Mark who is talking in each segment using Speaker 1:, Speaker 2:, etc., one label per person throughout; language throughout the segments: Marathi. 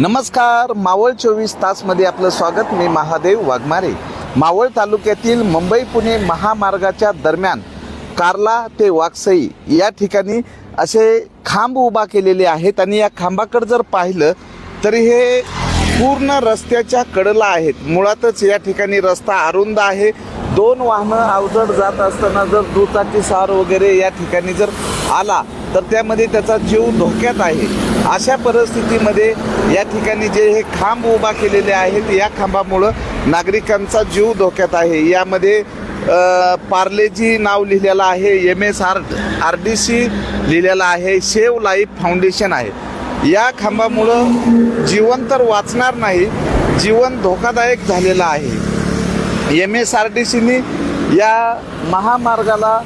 Speaker 1: नमस्कार मावळ चोवीस तासमध्ये आपलं स्वागत. मी महादेव वाघमारे. मावळ तालुक्यातील मुंबई पुणे महामार्गाच्या दरम्यान कार्ला ते वाकसई या ठिकाणी असे खांब उभा केलेले आहेत आणि या खांबाकडे जर पाहिलं तरी हे पूर्ण रस्त्याच्या कडला आहेत. मुळातच या ठिकाणी रस्ता अरुंद आहे. दोन वाहनं अवजड जात असताना जर दुचाकी सार वगैरे या ठिकाणी जर आला तर त्यामध्ये त्याचा जीव धोक्यात आहे. अशा परिस्थितीमध्ये या ठिकाणी जे हे खांब उभा केलेले आहेत या खांबामुळं नागरिकांचा जीव धोक्यात आहे. यामध्ये पार्लेजी नाव लिहिलेलं आहे M S R R D C लिहिलेलं आहे सेव लाईफ फाउंडेशन आहे. या खांबामुळं जीवन तर वाचणार नाही जीवन धोकादायक झालेलं आहे. एम एस आर डी सीनी या महामार्गाला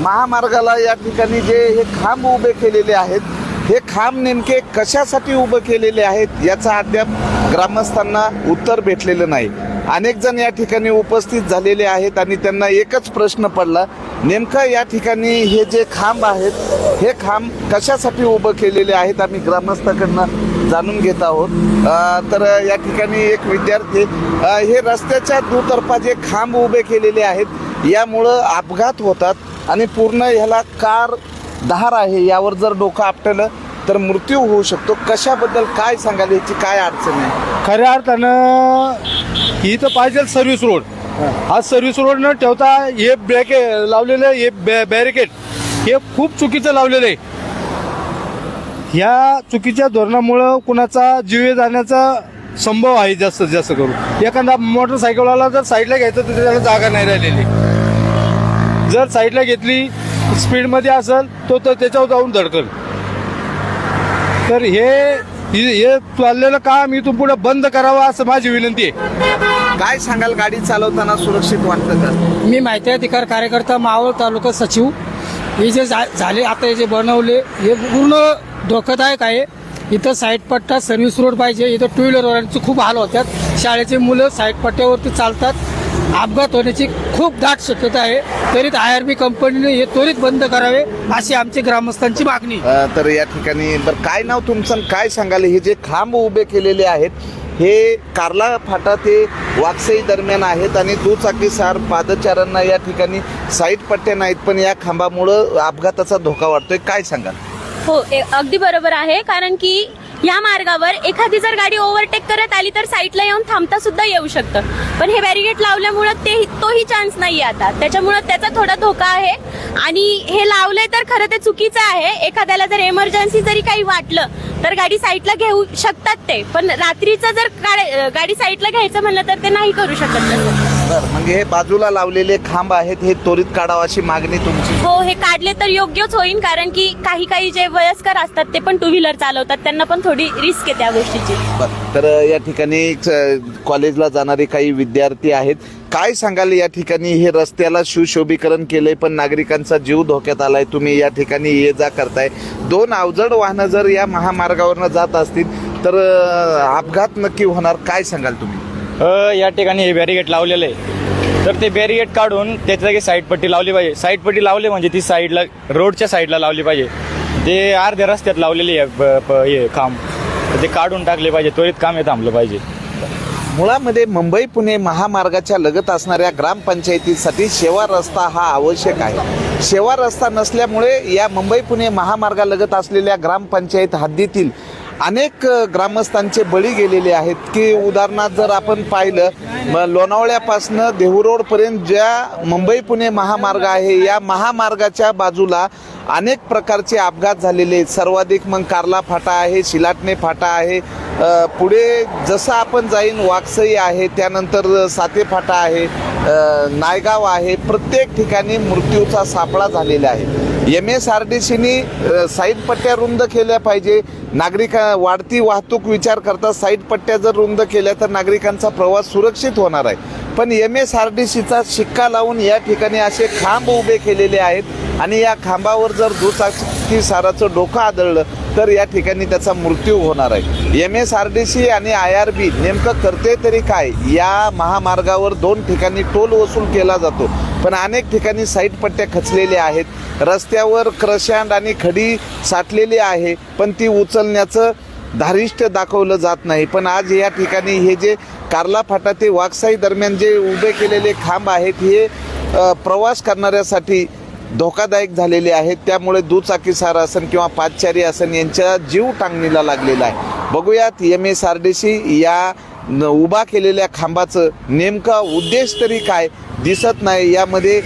Speaker 1: महामार्गाला या ठिकाणी जे हे खांब उभे केलेले आहेत हे खांब नेमके कशासाठी उभे केलेले आहेत याचा अद्याप ग्रामस्थांना उत्तर भेटलेलं नाही. अनेक जण या ठिकाणी उपस्थित झालेले आहेत आणि त्यांना एकच प्रश्न पडला नेमकं या ठिकाणी हे जे खांब आहेत हे खांब कशासाठी उभं केलेले आहेत आम्ही ग्रामस्थाकडनं जाणून घेत आहोत. तर या ठिकाणी एक विद्यार्थी हे रस्त्याच्या दुतर्फा जे खांब उभे केलेले आहेत यामुळं अपघात होतात. आणि पूर्ण ह्याला कार धार आहे यावर जर डोकं आपटलं तर मृत्यू होऊ शकतो. कशाबद्दल काय सांगाल याची काय अडचण आहे?
Speaker 2: खऱ्या अर्थानं ही तर पाहिजे सर्व्हिस रोड हा. सर्व्हिस रोड न ठेवता हे ब्रॅके लावलेलं हे बॅ बॅरिकेड हे खूप चुकीचं लावलेलं आहे. ह्या चुकीच्या धोरणामुळं कुणाचा जीव जाण्याचा संभव आहे जास्त जास्त करून. एखादा मोटरसायकलवाला जर साईडला घ्यायचं तर त्याला जागा नाही राहिलेली. जर साईडला घेतली स्पीडमध्ये असेल तो तर त्याच्यावर जाऊन धडकल. तर हे हे हे चाललेलं काम इथून पुढे बंद करावं असं माझी विनंती आहे.
Speaker 1: काय सांगाल गाडी चालवताना सुरक्षित वाटतं का?
Speaker 3: मी माहिती अधिकार कार्यकर्ता मावळ तालुका सचिव. हे जे झा- झाले आता हे जे बनवले हे पूर्ण धोकादायक आहे. इथं साईड पट्टा सर्व्हिस रोड पाहिजे. इथं टू व्हीलरवाल्यांचे खूप हाल होतात शाळेचे मुलं साईड पट्ट्यावरती चालतात. अपघात होण्याची खूप दाट शक्यता आहे. तरी आय आर बी कंपनीने हे त्वरित बंद करावे अशी आमची ग्रामस्थांची मागणी.
Speaker 1: तर या ठिकाणी बरं काय नाव तुमचं काय सांगाल? हे जे खांब उभे केलेले आहेत हे कार्ला फाटा ते वाकसई दरम्यान आहेत आणि दुचाकीसार पादचाऱ्यांना या ठिकाणी साईड पट्ट्या नाहीत पण या खांबामुळं अपघाताचा धोका वाटतोय काय सांगाल?
Speaker 4: हो अगदी बरोबर आहे कारण की या मार्गावर एखादी जर गाडी ओव्हरटेक करत आली तर साईडला येऊन थांबता सुद्धा येऊ शकतं. पण हे बॅरिगेट लावल्यामुळं ते तोही चान्स नाही आता. त्याच्यामुळं त्याचा थोडा धोका आहे. आणि हे लावलंय तर खरं ते चुकीचं आहे. एखाद्याला जर एमर्जन्सी जरी काही वाटलं तर गाडी साईडला घेऊ शकतात ते. पण रात्रीचं जर गाडी गाडी साईडला घ्यायचं म्हणलं तर ते नाही करू शकत तसं.
Speaker 1: बरं म्हणजे हे बाजूला लावलेले खांब आहेत हे त्वरित काढावं अशी मागणी तुमची?
Speaker 4: हो हे काढले तर योग्यच होईल कारण की काही काही जे वयस्कर असतात ते पण टू व्हीलर चालवतात. त्यांना पण थोडी रिस्क आहे त्या गोष्टीची.
Speaker 1: बरं. तर या ठिकाणी च- कॉलेजला जाणारे काही विद्यार्थी आहेत. काय सांगाल या ठिकाणी? हे रस्त्याला सुशोभीकरण केलंय पण नागरिकांचा जीव धोक्यात आलाय. तुम्ही या ठिकाणी ये जा करताय. दोन अवजड वाहनं जर या महामार्गावरनं जात असतील तर अं, अपघात नक्की होणार काय सांगाल तुम्ही?
Speaker 5: या ठिकाणी हे बॅरिगेट लावलेलं आहे. तर ते बॅरिगेट काढून त्याच्या जागी साईड पट्टी लावली पाहिजे. साईड पट्टी लावली म्हणजे ती साईडला रोडच्या साईडला लावली पाहिजे. ते अर्ध्या रस्त्यात लावलेली आहे ब- प- हे खांब ते काढून टाकले पाहिजे. त्वरित काम हे थांबलं पाहिजे.
Speaker 1: मुळामध्ये मुंबई पुणे महामार्गाच्या लगत असणाऱ्या ग्रामपंचायतीसाठी शेवा रस्ता हा आवश्यक आहे. शेवा रस्ता नसल्यामुळे या मुंबई पुणे महामार्गालगत असलेल्या ग्रामपंचायत हद्दीतील अनेक ग्रामस्थांचे बळी गेलेले आहेत की उदाहरणार्थ जर आपण पाहिलं लोणावळ्यापासनं देहू रोडपर्यंत ज्या मुंबई पुणे महामार्ग आहे या महामार्गाच्या बाजूला अनेक प्रकारचे अपघात झालेले आहेत. सर्वाधिक मग कार्ला फाटा आहे शिलाटणे फाटा आहे. पुढे जसं आपण जाईन वाकसई आहे त्यानंतर साते फाटा आहे नायगाव आहे. प्रत्येक ठिकाणी मृत्यूचा सापळा झालेला आहे. एम एस आर डी सीनी साईड पट्ट्या रुंद केल्या पाहिजे. नागरिका वाढती वाहतूक विचार करता साईड पट्ट्या जर रुंद केल्या तर नागरिकांचा प्रवास सुरक्षित होणार आहे. पण एम एस आर डी सीचा शिक्का लावून या ठिकाणी असे खांब उभे केलेले आहेत आणि या खांबावर जर दुचाकी साराचं डोकं आदळलं तर या ठिकाणी त्याचा मृत्यू होणार आहे. M S R D C आणि आय आर बी नेमकं करते तरी काय? या महामार्गावर दोन ठिकाणी टोल वसूल केला जातो. पण अनेक ठिकाणी साईट पट्ट्या खचलेल्या आहेत. रस्त्यावर क्रशांड आणि खडी साठलेली आहे पण ती उचलण्याचं धारिष्ट दाखवलं जात नाही. पण आज या ठिकाणी हे जे कार्ला फाटा ते वाकसाई दरम्यान जे उभे केलेले खांब आहेत हे प्रवास करणाऱ्यासाठी धोकादायक झालेले आहेत त्यामुळे दुचाकीसार आसन किंवा पादचारी आसन यांच्या जीव टांगणीला लागलेला आहे. बघूयात M S R D C या न- उभा केलेल्या खांबाचं नेमका उद्देश तरी काय? दिसत नाही. यामध्ये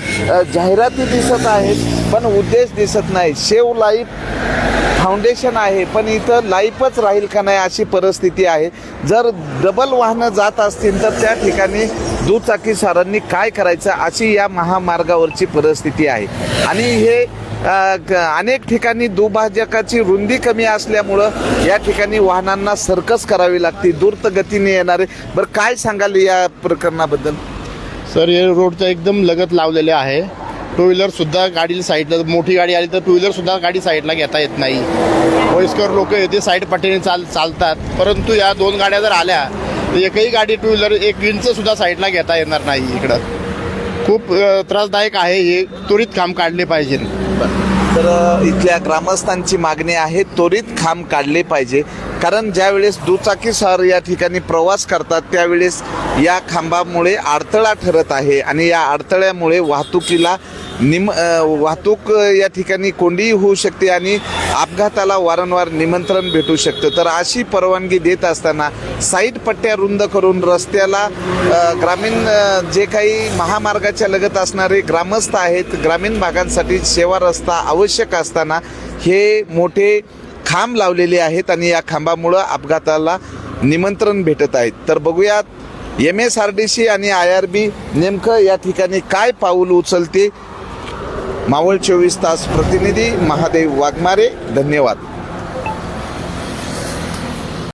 Speaker 1: जाहिराती दिसत आहेत. पण उद्देश दिसत नाही. शेव लाईफ फाउंडेशन आहे पण इथं लाईफच राहील का नाही अशी परिस्थिती आहे. जर डबल वाहनं जात असतील तर त्या ठिकाणी दुचाकीसारांनी काय करायचं अशी या महामार्गावरची परिस्थिती आहे. आणि हे क- अनेक ठिकाणी दुभाजकाची रुंदी कमी असल्यामुळं या ठिकाणी वाहनांना सर्कस करावी लागते द्रुत गतीने येणारे. बरं काय सांगाल या प्रकरणाबद्दल?
Speaker 6: सर हे रोडचं एकदम लगत लावलेले आहे. टू व्हीलरसुद्धा गाडीला साईडला मोठी गाडी आली तर टू व्हीलरसुद्धा गाडी साईडला घेता येत नाही. वयस्कर लोक येते साईड पट्टीने चाल चालतात. परंतु या दोन गाड्या जर आल्या तर एकही गाडी टू व्हीलर एक विंचसुद्धा साईडला घेता येणार नाही इकडं. खूप त्रासदायक आहे हे त्वरित काम काढले पाहिजे.
Speaker 1: तर इथल्या ग्रामस्थांची मागणी आहे त्वरित खांब काढले पाहिजे. कारण ज्यावेळेस दुचाकीसवार या ठिकाणी प्रवास करतात त्यावेळेस या खांबामुळे अडथळा ठरत आहे आणि या अडथळ्यामुळे वाहतुकीला निम वाहतूक या ठिकाणी कोंडीही होऊ शकते आणि अपघाताला वारंवार निमंत्रण भेटू शकतं. तर अशी परवानगी देत असताना साईड पट्ट्या रुंद करून रस्त्याला ग्रामीण जे काही महामार्गाच्या लगत असणारे ग्रामस्थ आहेत ग्रामीण भागांसाठी सेवा रस्ता आवश्यक असताना हे मोठे खांब लावलेले आहेत आणि या खांबामुळं अपघाताला निमंत्रण भेटत आहेत तर बघूयात M S R D C आणि आय आर बी नेमकं या ठिकाणी काय पाऊल उचलते? मावळ चोवीस तास प्रतिनिधी महादेव वाघमारे धन्यवाद.